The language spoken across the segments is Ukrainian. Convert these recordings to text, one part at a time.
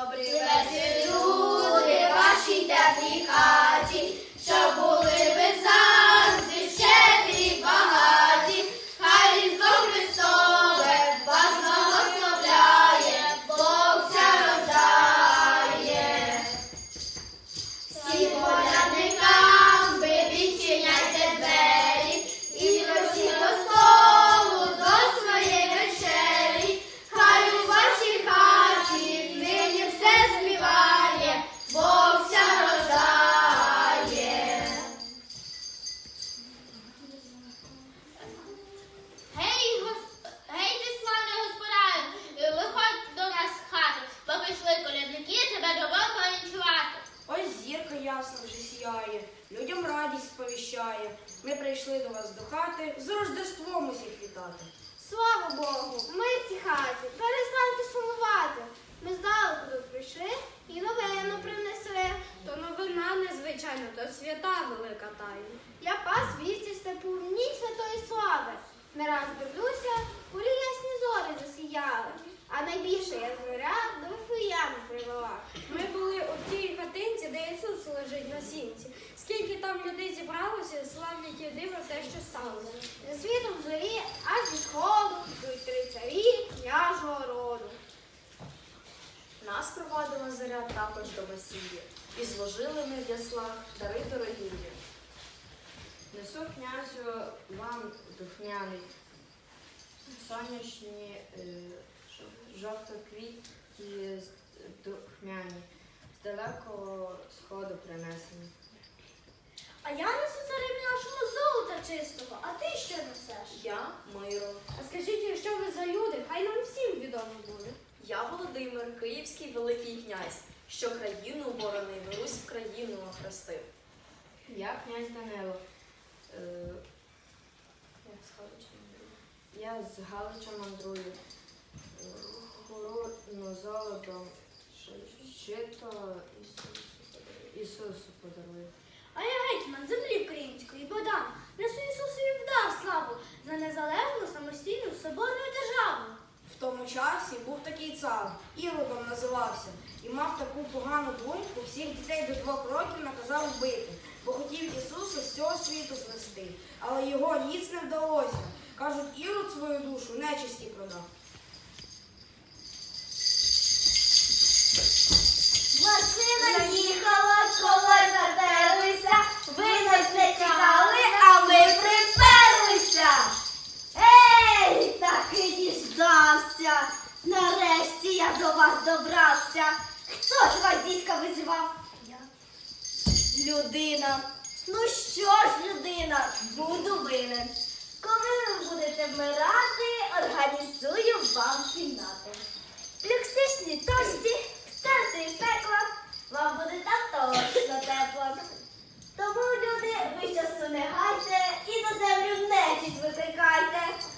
Добрий вечір, люди, вашій теплій хаті, щоб були сповіщає. Ми прийшли до вас до хати з Рождеством усіх вітати. Слава Богу, ми в цій хаті, перестаньте сумувати. Ми здалеку тут прийшли і новину принесли. То новина незвичайна, то свята велика тайна. Я пас вівці степу в ніч святої слави. Не раз дивлюся, кулі ясні зорі засіяли. А найбільше я зоря до Вифлеєму привела. Ми були у тій хатинці, де Ісус лежить на сінці. Скільки там людей зібралося, славлять і диво те, що сталося. За світом зорі, аж зі сходу, йдуть три княжого роду. Нас провадила зоря також до весілля, і зложили ми в яслах дари дорогії. Несу князю вам духмяний, сонячні е, жо- жовтоквітні духмяні, з далекого сходу принесені. А я несу нашого золота чистого, а ти що несеш? Я миру. А скажіть, що ви за люди? Хай нам всім відомо буде. Я Володимир, київський великий князь, що країну боронив, Русь в країну охрестив. Я князь Данило. Е, я з Галича мандрую. Я з Галича мандрую. Е, Гору ну, золотом, щито Ісусу подарую. А я гетьман землі української, Богдан, несу Ісусові в дар славу за незалежну самостійну соборну державу. В тому часі був такий цар, Іродом називався, і мав таку погану думку, всіх дітей до двох років наказав вбити, бо хотів Ісуса з цього світу знести. Але його ніц не вдалося. Кажуть, Ірод свою душу нечисті продав. Добрався. Хто ж вас дідька визивав? Я. Людина. Ну що ж, людина, буду винен. Коли ви будете вмирати, організую вам кімнати. Люксичні тості, старти пекла, вам буде там точно тепло. Тому, люди, ви часу не гайте і на землю нечість викликайте.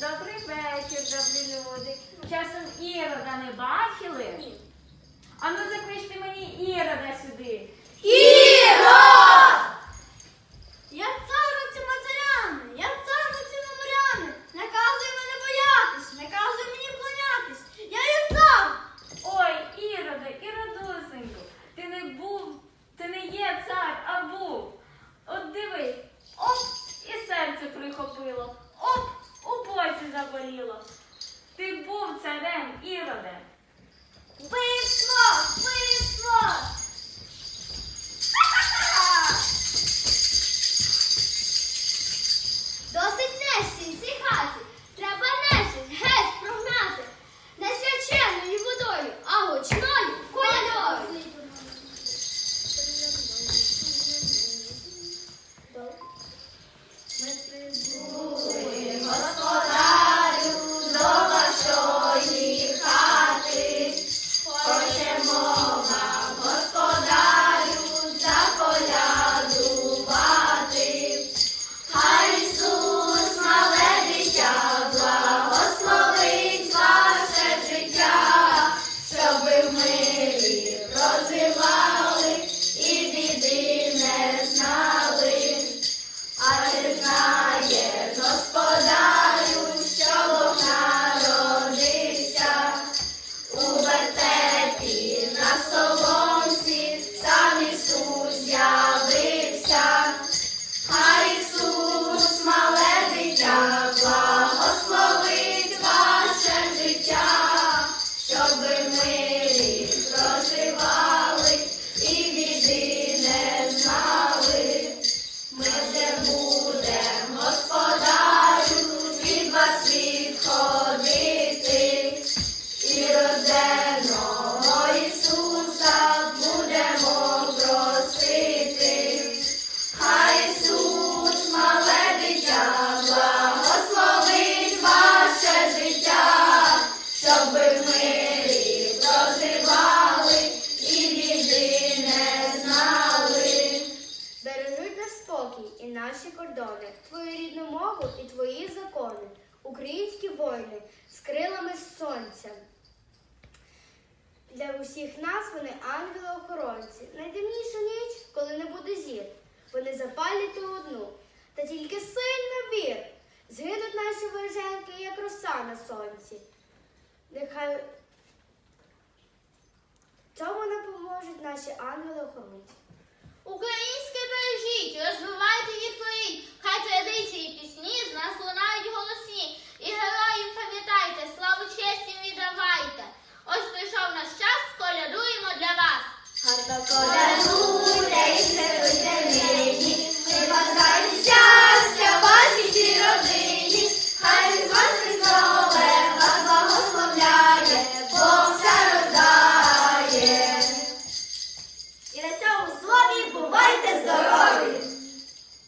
Добрий вечір, добрі люди. Часом Ірода не бачили? Ні. Ану закличте мені Ірода сюди. Ірод! Я цар над цими царями, я цар над цими морями. Наказуй мене боятись, наказуй мені вклонятись. Я є цар. Ой, Ірода, Іродусеньку, ти не був, ти не є цар, а був. От дивись, оп, і серце прихопило, господарю, від вас відходити, наші кордони, твою рідну мову і твої закони, українські воїни з крилами сонця. Для усіх нас вони ангели-охоронці. Найтемніша ніч, коли не буде зір. Вони запалять ту одну. Та тільки сильно вір. Згинуть наші вороженьки, як роса на сонці. Нехай цьому не поможуть наші ангели-охоронці. Українське бережіть, розвивайте і творіть, хай традиції пісні з нас лунають голосні. І героїв пам'ятайте, славу честі віддавайте. Ось прийшов наш час, колядуємо для вас. Гарно коляду!